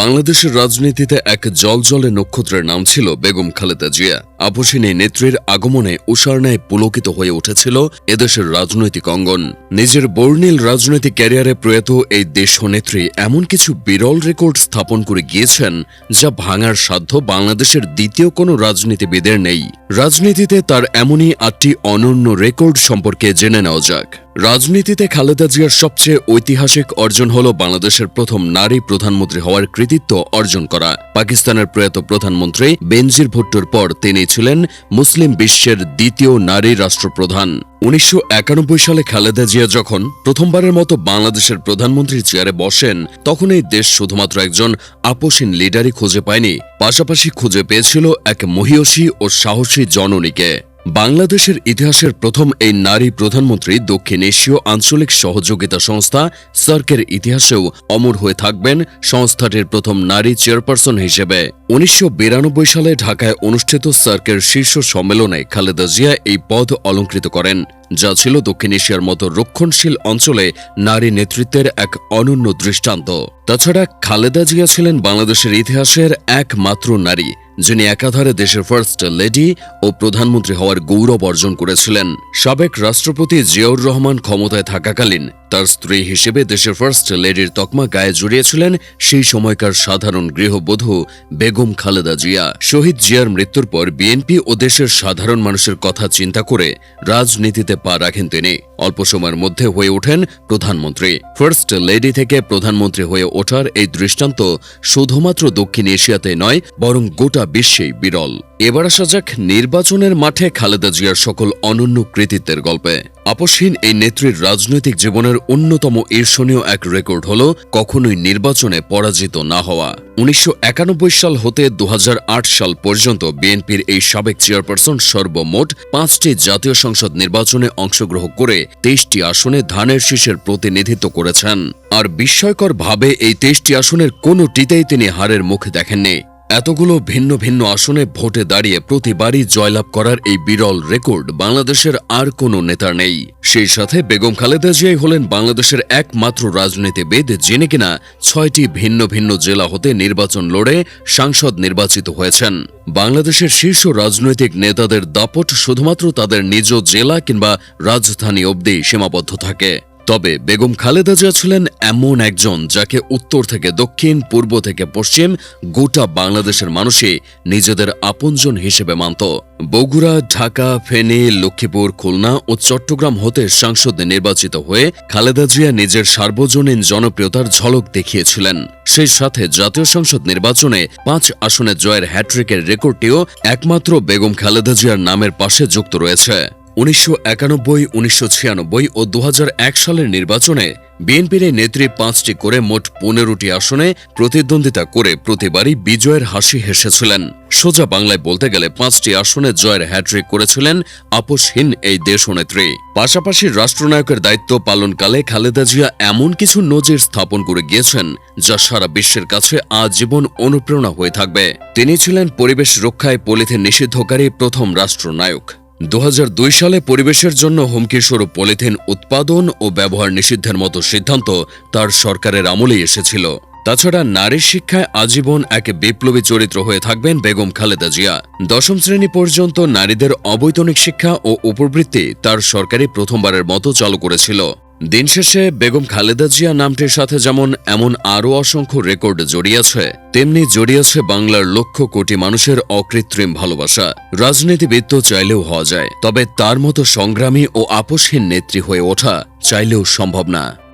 বাংলাদেশের রাজনীতিতে এক জলজলে নক্ষত্রের নাম ছিল বেগম খালেদা জিয়া। আপসিনী নেত্রীর আগমনে উষার ন্যায় পুলকিত হয়ে উঠেছিল এদেশের রাজনৈতিক অঙ্গন। নিজের বর্ণিল রাজনৈতিক ক্যারিয়ারে প্রয়াত এই দেশনেত্রী এমন কিছু বিরল রেকর্ড স্থাপন করে গিয়েছেন যা ভাঙার সাধ্য বাংলাদেশের দ্বিতীয় কোনো রাজনীতিবিদের নেই। রাজনীতিতে তার এমনই আটটি অনন্য রেকর্ড সম্পর্কে জেনে নেওয়া যাক। রাজনীতিতে খালেদা জিয়ার সবচেয়ে ঐতিহাসিক অর্জন হল বাংলাদেশের প্রথম নারী প্রধানমন্ত্রী হওয়ার কৃতিত্ব অর্জন করা। পাকিস্তানের প্রয়াত প্রধানমন্ত্রী বেনজির ভুট্টোর পর তিনি ছিলেন মুসলিম বিশ্বের দ্বিতীয় নারী রাষ্ট্রপ্রধান। উনিশশো একানব্বই সালে খালেদা জিয়া যখন প্রথমবারের মতো বাংলাদেশের প্রধানমন্ত্রী চেয়ারে বসেন তখন এই দেশ শুধুমাত্র একজন আপসীন লিডারই খুঁজে পায়নি, পাশাপাশি খুঁজে পেয়েছিল এক মহিয়সী ও সাহসী জননীকে। বাংলাদেশের ইতিহাসের প্রথম এই নারী প্রধানমন্ত্রী দক্ষিণ এশীয় আঞ্চলিক সহযোগিতা সংস্থা সার্কের ইতিহাসেও অমর হয়ে থাকবেন সংস্থাটির প্রথম নারী চেয়ারপারসন হিসেবে। উনিশশো বিরানব্বই সালে ঢাকায় অনুষ্ঠিত সার্কের শীর্ষ সম্মেলনে খালেদা জিয়া এই পদ অলঙ্কৃত করেন, যা ছিল দক্ষিণ এশিয়ার মতো রক্ষণশীল অঞ্চলে নারী নেতৃত্বের এক অনন্য দৃষ্টান্ত। তাছাড়া খালেদা জিয়া ছিলেন বাংলাদেশের ইতিহাসের একমাত্র নারী। যিনি একাধারে দেশের ফার্স্ট লেডি ও প্রধানমন্ত্রী হওয়ার গৌরব অর্জন করেছিলেন, সাবেক রাষ্ট্রপতি জিয়াউর রহমান ক্ষমতায় থাকাকালীন তার স্ত্রী হিসেবে দেশের ফার্স্ট লেডির তকমা গায়ে জড়িয়েছিলেন সেই সময়কার সাধারণ গৃহবধূ বেগম খালেদা জিয়া। শহীদ জিয়ার মৃত্যুর পর বিএনপি ও দেশের সাধারণ মানুষের কথা চিন্তা করে রাজনীতিতে পা রাখেন তিনি। অল্প সময়ের মধ্যে হয়ে ওঠেন প্রধানমন্ত্রী। ফার্স্ট লেডি থেকে প্রধানমন্ত্রী হয়ে ওঠার এই দৃষ্টান্ত শুধুমাত্র দক্ষিণ এশিয়াতে নয়, বরং গোটা বিশ্বেই বিরল। এবার আসা যাক নির্বাচনের মাঠে খালেদা জিয়ার সকল অনন্য কৃতিত্বের গল্পে। আপসহীন এই নেত্রীর রাজনৈতিক জীবনের অন্যতম ঈর্ষণীয় এক রেকর্ড হল কখনোই নির্বাচনে পরাজিত না হওয়া। উনিশশো একানব্বই সাল হতে দুহাজার আট সাল পর্যন্ত বিএনপির এই সাবেক চেয়ারপারসন সর্বমোট পাঁচটি জাতীয় সংসদ নির্বাচনে অংশগ্রহণ করে তেইশটি আসনে ধানের শীষের প্রতিনিধিত্ব করেছেন। আর বিস্ময়করভাবে এই তেইশটি আসনের কোনোটিতেই তিনি হারের মুখ দেখেননি। এতগুলো ভিন্ন ভিন্ন আসনে ভোটে দাঁড়িয়ে প্রতিবারই জয়লাভ করার এই বিরল রেকর্ড বাংলাদেশের আর কোনো নেতার নেই। সেই সাথে বেগম খালেদা জিয়াই হলেন বাংলাদেশের একমাত্র রাজনীতিবিদ, যিনি কিনা ছয়টি ভিন্ন ভিন্ন জেলা হতে নির্বাচন লড়ে সাংসদ নির্বাচিত হয়েছেন। বাংলাদেশের শীর্ষ রাজনৈতিক নেতাদের দাপট শুধুমাত্র তাদের নিজ জেলা কিংবা রাজধানী অবধি সীমাবদ্ধ থাকে। তবে বেগম খালেদা জিয়া ছিলেন এমন একজন যাকে উত্তর থেকে দক্ষিণ, পূর্ব থেকে পশ্চিম গোটা বাংলাদেশের মানুষই নিজেদের আপনজন হিসেবে মানত। বগুড়া, ঢাকা, ফেনী, লক্ষ্মীপুর, খুলনা ও চট্টগ্রাম হতে সাংসদে নির্বাচিত হয়ে খালেদা জিয়া নিজের সার্বজনীন জনপ্রিয়তার ঝলক দেখিয়েছিলেন। সেই সাথে জাতীয় সংসদ নির্বাচনে পাঁচ আসনে জয়ের হ্যাট্রিকের রেকর্ডটিও একমাত্র বেগম খালেদা জিয়ার নামের পাশে যুক্ত রয়েছে। উনিশশো একানব্বই, উনিশশো ছিয়ানব্বই ও দু হাজার এক সালের নির্বাচনে বিএনপির নেত্রী পাঁচটি করে মোট পনেরোটি আসনে প্রতিদ্বন্দ্বিতা করে প্রতিবারই বিজয়ের হাসি হেসেছিলেন। সোজা বাংলায় বলতে গেলে পাঁচটি আসনে জয়ের হ্যাট্রিক করেছিলেন আপোষহীন এই দেশনেত্রী। পাশাপাশি রাষ্ট্রনায়কের দায়িত্ব পালনকালে খালেদা জিয়া এমন কিছু নজির স্থাপন করে গিয়েছেন যা সারা বিশ্বের কাছে আজীবন অনুপ্রেরণা হয়ে থাকবে। তিনি ছিলেন পরিবেশ রক্ষায় পলিথিন নিষিদ্ধকারী প্রথম রাষ্ট্রনায়ক। দু হাজার দুই সালে পরিবেশের জন্য হুমকিস্বরূপ পলিথিন উৎপাদন ও ব্যবহার নিষিদ্ধের মতো সিদ্ধান্ত তার সরকারের আমলেই এসেছিল। তাছাড়া নারী শিক্ষায় আজীবন এক বিপ্লবী চরিত্র হয়ে থাকবেন বেগম খালেদা জিয়া। দশম শ্রেণি পর্যন্ত নারীদের অবৈতনিক শিক্ষা ও উপবৃত্তি তার সরকারই প্রথমবারের মতো চালু করেছিল। দিন শেষে বেগম খালেদা জিয়া নামটির সাথে যেমন এমন আরও অসংখ্য রেকর্ড জড়িয়েছে, তেমনি জড়িয়েছে বাংলার লক্ষ কোটি মানুষের অকৃত্রিম ভালোবাসা। রাজনীতিবিদ তো চাইলেও হওয়া যায়, তবে তার মতো সংগ্রামী ও আপসহীন নেত্রী হয়ে ওঠা চাইলেও সম্ভব না।